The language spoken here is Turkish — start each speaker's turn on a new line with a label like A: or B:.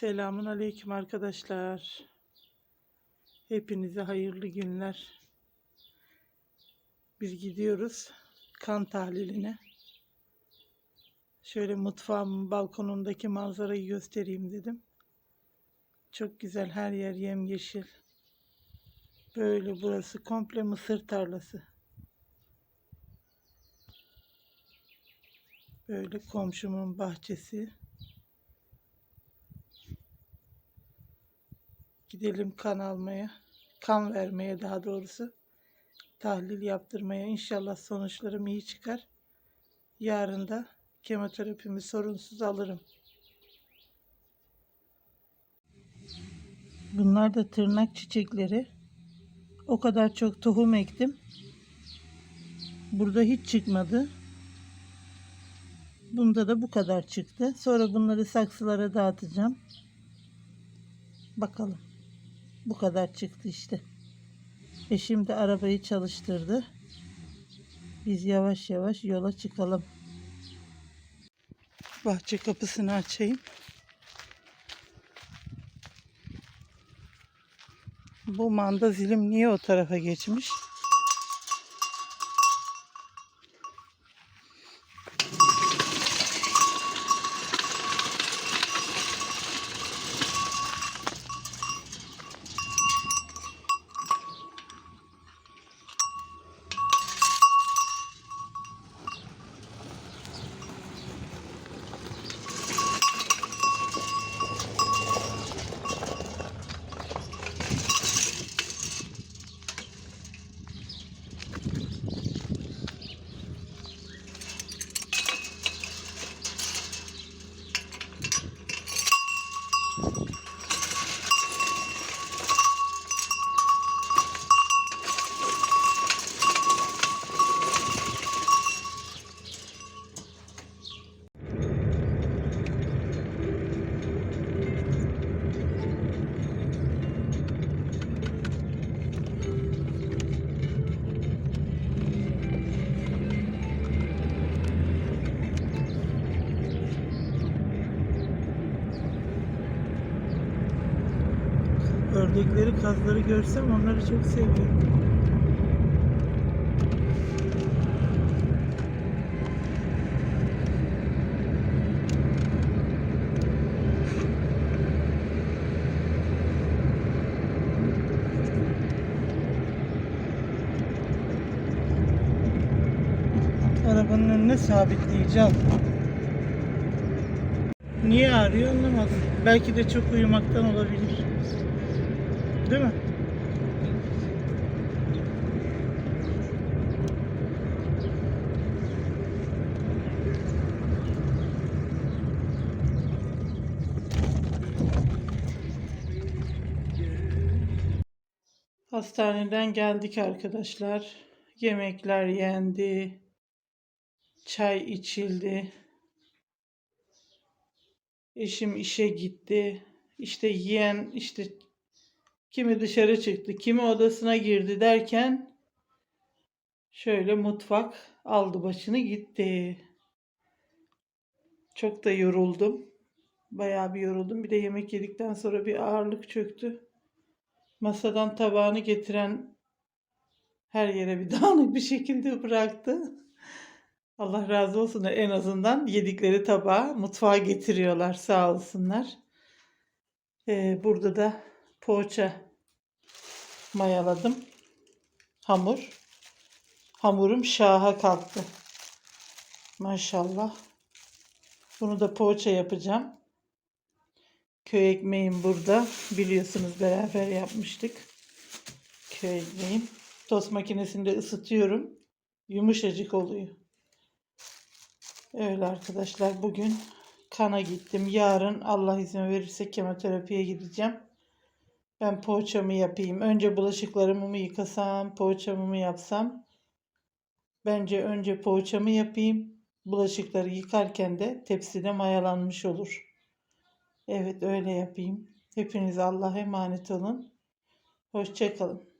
A: Selamun aleyküm arkadaşlar. Hepinize hayırlı günler. Biz gidiyoruz kan tahliline. Şöyle mutfağımın balkonundaki manzarayı göstereyim dedim. Çok güzel her yer yemyeşil. Böyle burası komple mısır tarlası. Böyle komşumun bahçesi. Gidelim kan almaya. Kan vermeye daha doğrusu. Tahlil yaptırmaya. İnşallah sonuçlarım iyi çıkar. Yarın da kemoterapimi sorunsuz alırım. Bunlar da tırnak çiçekleri. O kadar çok tohum ektim. Burada hiç çıkmadı. Bunda da bu kadar çıktı. Sonra bunları saksılara dağıtacağım. Bakalım. Bu kadar çıktı işte. E şimdi arabayı çalıştırdı. Biz yavaş yavaş yola çıkalım. Bahçe kapısını açayım. Bu manda zilim niye o tarafa geçmiş? Ördekleri, kazları görsem onları çok seviyorum. Arabanın önüne sabitleyeceğim. Niye ağrıyor anlamadım. Belki de çok uyumaktan olabilir. Değil mi? Hastaneden geldik arkadaşlar. Yemekler yendi. Çay içildi. Eşim işe gitti. İşte yiyen işte kimi dışarı çıktı, kimi odasına girdi derken şöyle mutfak aldı başını gitti. Çok da yoruldum. Bayağı bir yoruldum. Bir de yemek yedikten sonra bir ağırlık çöktü. Masadan tabağını getiren her yere bir dağınık bir şekilde bıraktı. Allah razı olsun en azından yedikleri tabağı mutfağa getiriyorlar sağ olsunlar. Ee, burada da poğaça mayaladım. Hamur. Hamurum şaha kalktı. Maşallah. Bunu da poğaça yapacağım. Köy ekmeğim burada. Biliyorsunuz beraber yapmıştık. Köy ekmeğim. Tost makinesinde ısıtıyorum. Yumuşacık oluyor. Öyle arkadaşlar bugün kana gittim. Yarın Allah izin verirse kemoterapiye gideceğim. Ben poğaçamı yapayım. Önce bulaşıklarımı mı yıkasam, poğaçamı mı yapsam? Bence önce poğaçamı yapayım. Bulaşıkları yıkarken de tepside mayalanmış olur. Evet öyle yapayım. Hepiniz Allah'a emanet olun. Hoşçakalın.